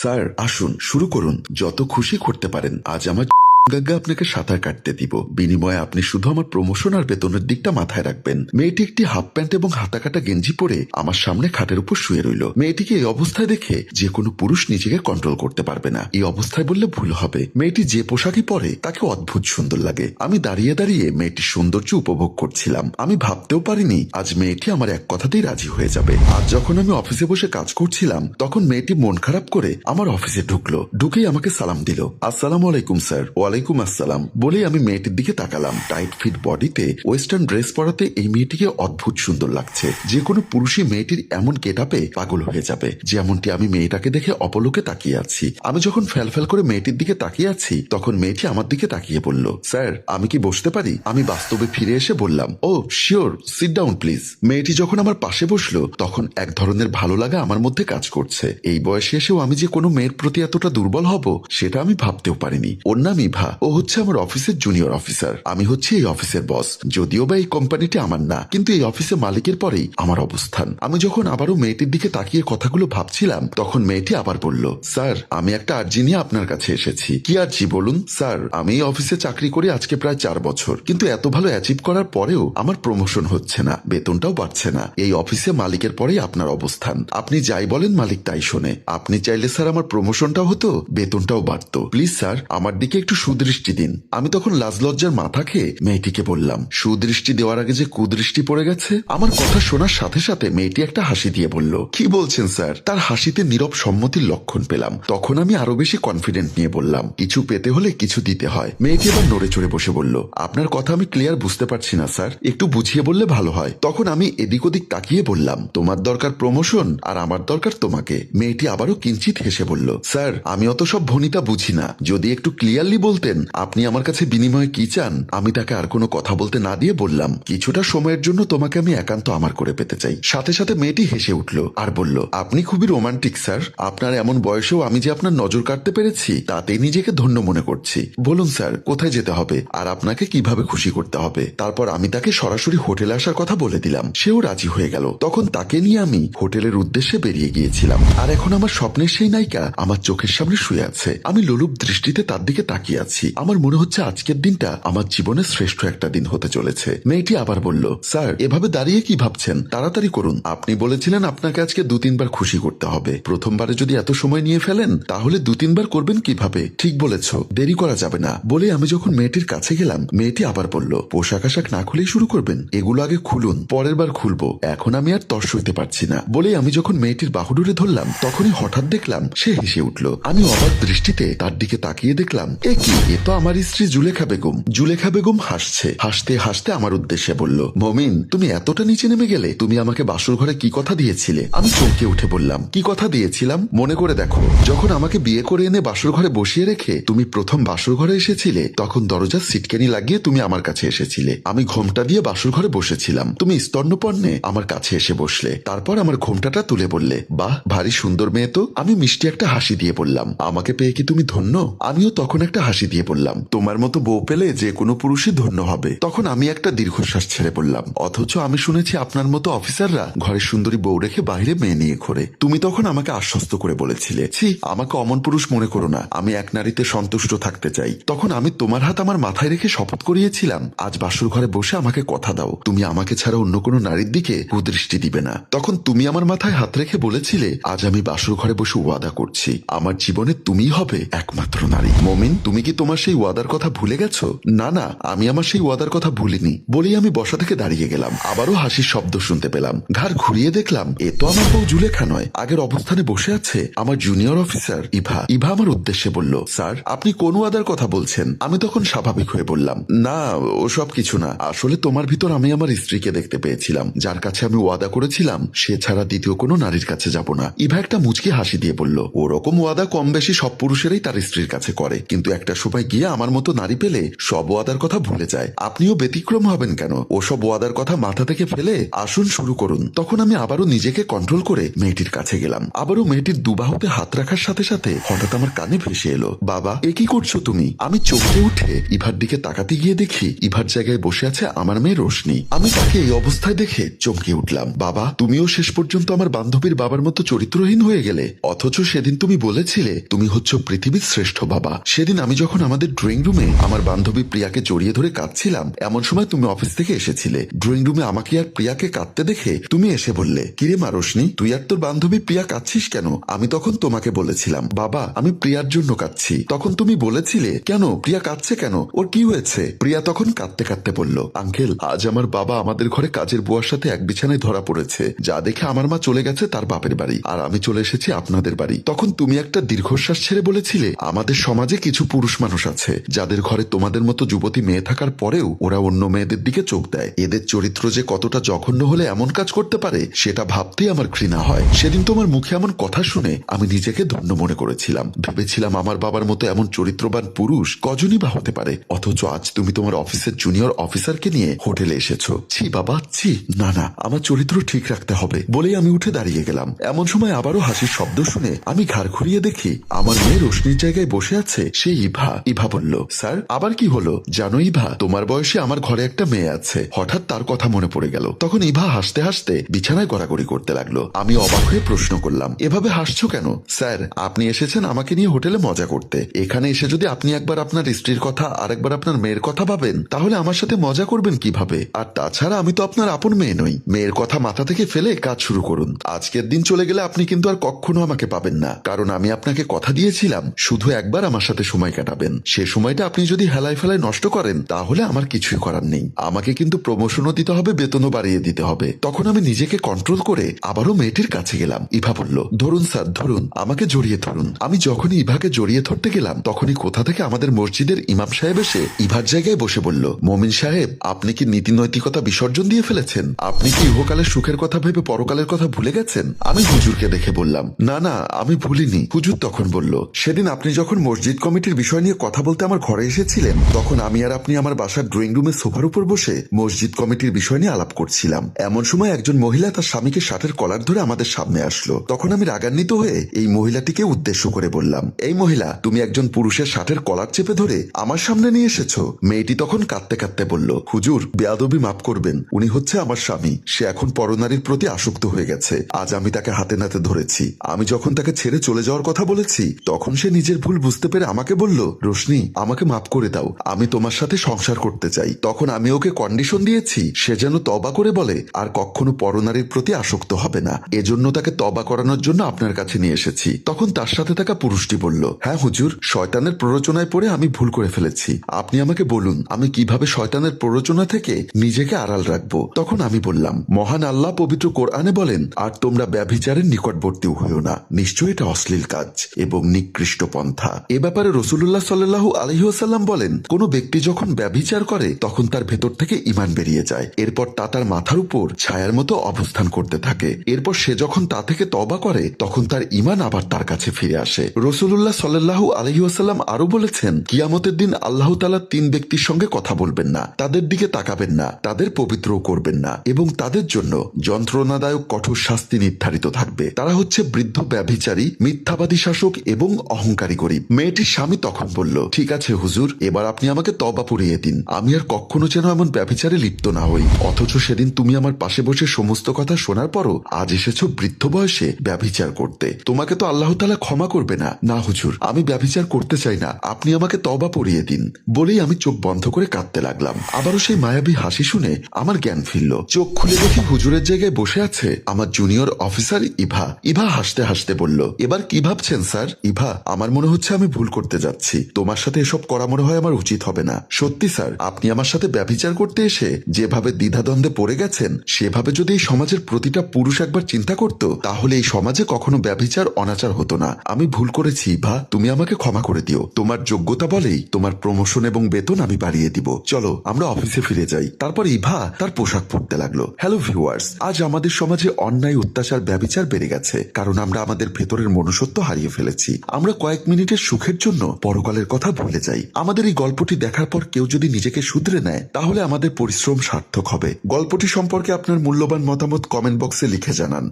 Sir আসুন শুরু করুন। যত খুশি করতে পারেন আজ আমার গাগ্গা আপনাকে সাঁতার কাটতে দিব। বিনিময়ে আপনি শুধু আমার প্রমোশন আর বেতনের দিকটা মাথায় রাখবেন। মেয়েটি একটি হাফ প্যান্ট এবং হাতা কাটা গেঞ্জি পরে আমার সামনে খাটের উপর শুয়ে রইল। মেয়েটিকে এই অবস্থায় দেখে যে কোনো পুরুষ নিজেকে কন্ট্রোল করতে পারবে না। এই অবস্থায় বললে ভুল হবে। মেয়েটি যে পোশাকই পরে, তাকে অদ্ভুত সুন্দর লাগে। আমি দাঁড়িয়ে দাঁড়িয়ে মেয়েটির সৌন্দর্য উপভোগ করছিলাম। আমি ভাবতেও পারিনি আজ মেয়েটি আমার এক কথাতেই রাজি হয়ে যাবে। আর যখন আমি অফিসে বসে কাজ করছিলাম, তখন মেয়েটি মন খারাপ করে আমার অফিসে ঢুকলো। ঢুকেই আমাকে সালাম দিল। আসসালাম আলাইকুম, স্যার। ওয়ালাইকুম আসসালাম। বলেই আমি মেয়েটির দিকে তাকালাম। টাইট ফিট বডিতে ওয়েস্টার্ন ড্রেস পরাতে এই মেয়েটিকে অদ্ভুত সুন্দর লাগছে। যে কোনো পুরুষই মেয়েটির এমন গেটাপে পাগল হয়ে যাবে। যেমনটি আমি মেয়েটাকে দেখে অপলোকে তাকিয়ে আছি। আমি যখন ফ্যালফ্যাল করে মেয়েটির দিকে তাকিয়ে আছি, তখন মেয়েটি আমার দিকে তাকিয়ে বলল, স্যার, আমি কি বসতে পারি? আমি বাস্তবে ফিরে এসে বললাম, ও, শিওর সিট ডাউন প্লিজ মেয়েটি যখন আমার পাশে বসল, তখন এক ধরনের ভালো লাগা আমার মধ্যে কাজ করছে। এই বয়সে এসেও আমি যে কোনো মেয়ের প্রতি এতটা দুর্বল হব, সেটা আমি ভাবতেও পারিনি। ওর নাম ইভা ও হচ্ছে আমার অফিসের জুনিয়র অফিসার আমি হচ্ছে এই অফিসের বস যদিও বা এই কোম্পানিটি আমার না, কিন্তু এই অফিসে মালিকের পরেই আমার অবস্থান। আমি যখন আবারও মেয়েটির দিকে তাকিয়ে কথাগুলো ভাবছিলাম, তখন মেয়েটি আবার বলল, স্যার, আমি একটা আর্জি নিয়ে আপনার কাছে এসেছি। কি আর্জি বলুন? স্যার, আমি এই অফিসে চাকরি করি আজকে প্রায় চার বছর, কিন্তু এত ভালো অ্যাচিভ করার পরেও আমার প্রমোশন হচ্ছে না, বেতনটাও বাড়ছে না। এই অফিসে মালিকের পরেই আপনার অবস্থান। আপনি যাই বলেন, মালিক তাই শোনে। আপনি চাইলে স্যার, আমার প্রমোশনটাও হতো, বেতনটাও বাড়তো। প্লিজ স্যার, আমার দিকে একটু সুদৃষ্টি দিন। আমি তখন লাজ লজ্জার মাথা খেয়ে মেয়েটিকে বললাম, সুদৃষ্টি দেওয়ার আগে যে কুদৃষ্টি পড়ে গেছে? আমার কথা শোনার সাথে সাথে মেয়েটি একটা হাসি দিয়ে বলল, কি বলছেন স্যার? তার হাসিতে নীরব সম্মতির লক্ষণ পেলাম। তখন আমি আরও বেশি কনফিডেন্ট নিয়ে বললাম, কিছু পেতে হলে কিছু দিতে হয়। মেয়েটি এবার নড়ে চড়ে বসে বলল, আপনার কথা আমি ক্লিয়ার বুঝতে পারছি না স্যার, একটু বুঝিয়ে বললে ভালো হয়। তখন আমি এদিক ওদিক তাকিয়ে বললাম, তোমার দরকার প্রমোশন আর আমার দরকার তোমাকে। মেয়েটি আবারও কিঞ্চিত হেসে বলল, স্যার, আমি অত সব ভনিতা বুঝি না। যদি একটু ক্লিয়ারলি বলতেন, আপনি আমার কাছে বিনিময়ে কি চান? আমি তাকে আর কোনো কথা বলতে না দিয়ে বললাম, কিছুটা সময়ের জন্য তোমাকে আমি একান্ত আমার করে পেতে চাই। সাথে সাথে মেয়েটি হেসে উঠল আর বলল, আপনি খুবই রোমান্টিক, স্যার। আপনার এমন বয়সেও আমি যে আপনার নজর কাটতে পেরেছি, তাতেই নিজেকে ধন্য মনে করছি। বলুন, স্যার, কোথায় যেতে হবে? আর আপনাকে কীভাবে খুশি করতে হবে? তারপর আমি তাকে সরাসরি হোটেলে আসার কথা বলে দিলাম। সেও রাজি হয়ে গেল। তখন তাকে নিয়ে আমি হোটেলের উদ্দেশ্যে বেরিয়ে গিয়েছিলাম। আর এখন আমার স্বপ্নের সেই নায়িকা আমার চোখের সামনে শুয়ে আছে। আমি লোলুপ দৃষ্টিতে তার দিকে তাকিয়ে আমার মনে হচ্ছে আজকের দিনটা আমার জীবনের শ্রেষ্ঠ একটা দিন হতে চলেছে। মেয়েটি আবার বলল, স্যার, এভাবে দাঁড়িয়ে কি ভাবছেন? তাড়াতাড়ি করুন। আপনি বলেছিলেন আপনাকে আজকে দু, তিনবার খুশি করতে হবে। প্রথমবারে যদি এত সময় নিয়ে ফেলেন, তাহলে দু, তিনবার করবেন কীভাবে? ঠিক বলেছ। দেরি করা যাবে না। বলে আমি যখন মেয়েটির কাছে গেলাম, মেয়েটি আবার বলল, পোশাক আশাক না খুলেই শুরু করবেন? এগুলো আগে খুলুন, পরের বার খুলবো। এখন আমি আর তর্স হইতে পারছি না। বলে আমি যখন মেয়েটির বাহুডুরে ধরলাম, তখনই হঠাৎ দেখলাম, সে হেসে উঠল। আমি অবাক দৃষ্টিতে তার দিকে তাকিয়ে দেখলাম, এ কি? এ তো আমার স্ত্রী জুলেখা বেগম। জুলেখা বেগম হাসছে। হাসতে হাসতে আমার উদ্দেশ্যে বলল, মমিন, তুমি এতটা নিচে নেমে গেলে তুমি আমাকে বাসর ঘরে কি কথা দিয়েছিলে? আমি চমকে উঠে বললাম, কি কথা দিয়েছিলাম? মনে করে দেখো, যখন আমাকে বিয়ে করে এনে বাসর ঘরে বসিয়ে রেখে তুমি প্রথম বাসর ঘরে এসেছিলে, তখন দরজার সিটকেনি লাগিয়ে তুমি আমার কাছে এসেছিলে। আমি ঘোমটা দিয়ে বাসর ঘরে বসেছিলাম। তুমি স্তন্যপর্ণে আমার কাছে এসে বসলে। তারপর আমার ঘোমটাটা তুলে বললে, বাহ, ভারী সুন্দর মেয়ে তো। আমি মিষ্টি একটা হাসি দিয়ে বললাম, আমাকে পেয়ে কি তুমি ধন্য? আমিও তখন একটা হাসি দিয়ে বললাম তোমার মতো বউ পেলে যে কোনো পুরুষই ধন্য হবে। তখন আমি একটা দীর্ঘশ্বাস ছেড়ে বললাম অথচ আমি শুনেছি আপনার মতো অফিসাররা ঘরে সুন্দরী বউ রেখে বাইরে মেয়ে নিয়ে ঘোরে। তুমি তখন আমাকে আশ্বস্ত করে বলেছিলে, ছি, আমাকে অমন পুরুষ মনে করো না। আমি এক নারীতে সন্তুষ্ট থাকতে চাই। তখন আমি তোমার হাত আমার মাথায় রেখে শপথ করিয়েছিলাম, আজ বাসুর ঘরে বসে আমাকে কথা দাও। তুমি আমাকে ছাড়া অন্য কোনো নারীর দিকে কুদৃষ্টি দিবে না। তখন তুমি আমার মাথায় হাত রেখে বলেছিলে, আজ আমি বাসুর ঘরে বসে ওয়াদা করছি। আমার জীবনে তুমি হবে একমাত্র নারী। মমিন, তুমি কি তোমার সেই ওয়াদার কথা ভুলে গেছো? না না, আমি আমার সেই ওয়াদার কথা ভুলিনি। বলেই আমি বসা থেকে দাঁড়িয়ে গেলাম। আবারও হাসির শব্দ শুনতে পেলাম। ঘাড় ঘুরিয়ে দেখলাম, এ তো আমার বউ জুলেখা নয়। আগের অবস্থানে বসে আছে আমার জুনিয়র অফিসার ইভা। ইভা আমার উদ্দেশ্যে বলল, স্যার, আপনি কোন ওয়াদার কথা বলছেন? আমি তখন স্বাভাবিক হয়ে বললাম, না, ওসব কিছু না। আসলে তোমার ভিতর আমি আমার স্ত্রীকে দেখতে পেয়েছিলাম। যার কাছে আমি ওয়াদা করেছিলাম, সে ছাড়া দ্বিতীয় কোনো নারীর কাছে যাব না। ইভা একটা মুচকি হাসি দিয়ে বলল, ওরকম ওয়াদা কম বেশি সব পুরুষেরাই তার স্ত্রীর কাছে করে। কিন্তু একটা সময় গিয়ে আমার মতো নারী পেলে সব ওয়াদার কথা ভুলে যায়। আপনিও ব্যতিক্রম হবেন কেন? ওসব ওয়াদার কথা মাথা থেকে ফেলে আসুন শুরু করুন। তখন আমি আবারও নিজেকে কন্ট্রোল করে মেয়েটির কাছে গেলাম। আবারও মেয়েটির দুবাহুতে হাত রাখার সাথে সাথে হঠাৎ আমার কানে ভেসে এলো, বাবা, এ কি করছ তুমি? আমি চমকে উঠে ইভার দিকে তাকাতে গিয়ে দেখি ইভার জায়গায় বসে আছে আমার মেয়ে রোশনি। আমি তাকে এই অবস্থায় দেখে চমকে উঠলাম, বাবা, তুমিও শেষ পর্যন্ত আমার বান্ধবীর বাবার মতো চরিত্রহীন হয়ে গেলে। অথচ সেদিন তুমি বলেছিলে তুমি হচ্ছ পৃথিবীর শ্রেষ্ঠ বাবা। সেদিন আমি যখন আমাদের ড্রয়িং রুমে আমার বান্ধবী প্রিয়াকে জড়িয়ে ধরে কাঁদছিলাম, এমন সময় তুমি অফিস থেকে এসেছিলে। ড্রয়িং রুমে আমাকে আর প্রিয়াকে কাঁদতে দেখে তুমি এসে বললে, কিরে মারসনি তুই আর তোর বান্ধবী প্রিয়া কাঁদছিস কেন? আমি তখন তোমাকে বলেছিলাম, বাবা, আমি প্রিয়ার জন্য কাঁদছি। তখন তুমি বলেছিলে, কেন? প্রিয়া কাঁদছে কেন? ওর কি হয়েছে? প্রিয়া তখন কাঁদতে কাঁদতে বলল, আঙ্কেল, আজ আমার বাবা আমাদের ঘরে কাজের বুয়ার সাথে এক বিছানায় ধরা পড়েছে। যা দেখে আমার মা চলে গেছে তার বাপের বাড়ি, আর আমি চলে এসেছি আপনাদের বাড়ি। তখন তুমি একটা দীর্ঘশ্বাস ছেড়ে বলেছিলে, আমাদের সমাজে কিছু পুরুষ মানুষ আছে, যাদের ঘরে তোমাদের মতো যুবতী মেয়ে থাকার পরেও ওরা অন্য মেয়েদের দিকে চোখ দেয়। এদের চরিত্র যে কতটা জঘন্য হলে এমন কাজ করতে পারে, সেটা ভাবতেই আমার ঘৃণা হয়। সেদিন তোমার মুখে এমন কথা শুনে আমি নিজেকে ধন্য মনে করেছিলাম। ভেবেছিলাম আমার বাবার মতো এমন চরিত্রবান পুরুষ কজনই বা হতে পারে। অথচ আজ তুমি তোমার অফিসের জুনিয়র অফিসারকে নিয়ে হোটেলে এসেছ। ছি বাবা, ছি। না না, আমার চরিত্র ঠিক রাখতে হবে বলেই আমি উঠে দাঁড়িয়ে গেলাম। এমন সময় আবারও হাসির শব্দ শুনে আমি ঘাড় ঘুরিয়ে দেখি, আমার মেয়ে রোশনির জায়গায় বসে আছে, সেই ইভা। ইভা ইভা বলল, স্যার, আবার কি হলো? জানো ইভা, তোমার বয়সে আমার ঘরে একটা মেয়ে আছে। হঠাৎ তার কথা মনে পড়ে গেল। তখন ইভা হাসতে হাসতে বিছানায় গড়াগড়ি করতে লাগল। আমি অবাক হয়ে প্রশ্ন করলাম, এভাবে হাসছো কেন? স্যার, আপনি এসেছেন আমাকে নিয়ে হোটেলে মজা করতে। এখানে এসে যদি আপনি একবার আপনার স্ত্রীর কথা আর একবার আপনার মেয়ের কথা ভাবেন, তাহলে আমার সাথে মজা করবেন কীভাবে? আর তাছাড়া আমি তো আপনার আপন মেয়ে নই। মেয়ের কথা মাথা থেকে ফেলে কাজ শুরু করুন। আজকের দিন চলে গেলে আপনি কিন্তু আর কখনো আমাকে পাবেন না। কারণ আমি আপনাকে কথা দিয়েছিলাম। শুধু একবার আমার সাথে সময় কাটাবেন। সে সময়টা আপনি যদি হেলায় ফেলায় নষ্ট করেন, তাহলে আমার কিছুই করার নেই। আমাকে কিন্তু প্রমোশনও দিতে হবে, বেতনও বাড়িয়ে দিতে হবে। তখন আমি নিজেকে কন্ট্রোল করে আবারও মেয়েটির কাছে গেলাম। ইভা বলল, ধরুন স্যার, ধরুন, আমাকে জড়িয়ে ধরুন। আমি যখনই ইভাকে জড়িয়ে ধরতে গেলাম, তখনই কোথা থেকে আমাদের মসজিদের ইমাম সাহেব এসে ইভার জায়গায় বসে বলল, মমিন সাহেব, আপনি কি নীতি নৈতিকতা বিসর্জন দিয়ে ফেলেছেন? আপনি কি ইহকালের সুখের কথা ভেবে পরকালের কথা ভুলে গেছেন? আমি হুজুরকে দেখে বললাম, না না, আমি ভুলিনি। হুজুর তখন বলল, সেদিন আপনি যখন মসজিদ কমিটির বিষয় কথা বলতে আমার ঘরে এসেছিলেন। তখন আমি আর আপনি আমার বাসার ড্রয়িং রুমে সোফার উপর বসে মসজিদ কমিটির বিষয় নিয়ে আলাপ করছিলাম। এমন সময় একজন মহিলা তার স্বামীকে শার্টের কলার ধরে আমাদের সামনে আসলো। তখন আমি রাগান্বিত হয়ে এই মহিলাটিকে উদ্দেশ্য করে বললাম, এই মহিলা, তুমি একজন পুরুষের শার্টের কলার চেপে ধরে আমার সামনে নিয়ে এসেছ? মেয়েটি তখন কাঁদতে কাঁদতে বলল, হুজুর, বেয়াদবি মাফ করবেন, উনি হচ্ছে আমার স্বামী। সে এখন পরনারীর প্রতি আসক্ত হয়ে গেছে। আজ আমি তাকে হাতে নাতে ধরেছি। আমি যখন তাকে ছেড়ে চলে যাওয়ার কথা বলেছি, তখন সে নিজের ভুল বুঝতে পেরে আমাকে বলল রোশনি, আমাকে মাফ করে দাও। আমি তোমার সাথে সংসার করতে চাই। তখন আমি ওকে কন্ডিশন দিয়েছি। সে যেন তবা করে বলে, আর কখনো পরনারীর প্রতি আসক্ত হবে না। এজন্য তাকে তবা করানোর জন্য আপনার কাছে নিয়ে এসেছি। তখন তার সাথে থাকা পুরুষটি বলল হ্যাঁ হুজুর, শয়তানের প্ররোচনায় পড়ে আমি ভুল করে ফেলেছি। আপনি আমাকে বলুন, আমি কীভাবে শয়তানের প্ররোচনা থেকে নিজেকে আড়াল রাখব? তখন আমি বললাম, মহান আল্লাহ পবিত্র কোরআনে বলেন, আর তোমরা ব্যভিচারের নিকটবর্তীও হইও না। নিশ্চয়ই এটা অশ্লীল কাজ এবং নিকৃষ্ট পন্থা। এ ব্যাপারে রসুল্লাহ সাল্লাহ আলহিহাসাল্লাম বলেন, কোন ব্যক্তি যখন ব্যভিচার করে, তখন তার ভেতর থেকে ইমান বেরিয়ে যায়। এরপর তা তার মাথার উপর ছায়ার মতো অবস্থান করতে থাকে। এরপর সে যখন তা থেকে তবা করে, তখন তার ইমান আবার তার কাছে ফিরে আসে। রসুল্লাহ সাল্লাহ আলহিহাসাল্লাম আরও বলেছেন, কিয়ামতের দিন আল্লাহ তালা তিন ব্যক্তির সঙ্গে কথা বলবেন না, তাদের দিকে তাকাবেন না, তাদের পবিত্র করবেন না এবং তাদের জন্য যন্ত্রণাদায়ক কঠোর শাস্তি নির্ধারিত থাকবে। তারা হচ্ছে বৃদ্ধ ব্যভিচারী, মিথ্যাবাদী শাসক এবং অহংকারী গরিব। মেয়েটির স্বামী তখন বলল, ঠিক আছে হুজুর, এবার আপনি আমাকে তবা পুড়িয়ে দিন। আমি আর কখনো যেন এমন ব্যভিচারে লিপ্ত না হই। অথচ সেদিন তুমি আমার পাশে বসে সমস্ত কথা শোনার পরও আজ এসেছ বৃদ্ধ বয়সে ব্যভিচার করতে। তোমাকে তো আল্লাহ তালা ক্ষমা করবে না। না হুজুর, আমি ব্যভিচার করতে চাই না। আপনি আমাকে তবা পড়িয়ে দিন। বলেই আমি চোখ বন্ধ করে কাঁদতে লাগলাম। আবারও সেই মায়াবী হাসি শুনে আমার জ্ঞান ফিরল। চোখ খুলে দেখি হুজুরের জায়গায় বসে আছে আমার জুনিয়র অফিসার ইভা। ইভা হাসতে হাসতে বলল, এবার কি ভাবছেন স্যার? ইভা, আমার মনে হচ্ছে আমি ভুল করতে যাচ্ছি। তোমার সাথে এসব করা মনে হয় আমার উচিত হবে না। সত্যি, স্যার, আপনি আমার সাথে ব্যভিচার করতে এসে যেভাবে দ্বিধাদ্বন্দ্বে পড়ে গেছেন, সেভাবে যদি এই সমাজের প্রতিটা পুরুষ একবার চিন্তা করত, তাহলে এই সমাজে কখনো ব্যভিচার অনাচার হতো না। আমি ভুল করেছি ইভা তুমি আমাকে ক্ষমা করে দিও। তোমার যোগ্যতা বলেই তোমার প্রমোশন এবং বেতন আমি বাড়িয়ে দিব। চলো, আমরা অফিসে ফিরে যাই। তারপর ইভা তার পোশাক পরতে লাগল। হ্যালো, ভিউয়ার্স, আজ আমাদের সমাজে অন্যায়, অত্যাচার ব্যবিচার বেড়ে গেছে, কারণ আমরা আমাদের ভেতরের মনুষ্যত্ব হারিয়ে ফেলেছি। আমরা কয়েক মিনিটের সুখের জন্য পরকাল সকালের কথা ভুলে যাই। আমাদের এই গল্পটি দেখার পর কেউ যদি নিজেকে শুধরে নেয়, তাহলে আমাদের পরিশ্রম সার্থক হবে। গল্পটি সম্পর্কে আপনার মূল্যবান মতামত কমেন্ট বক্সে লিখে জানান।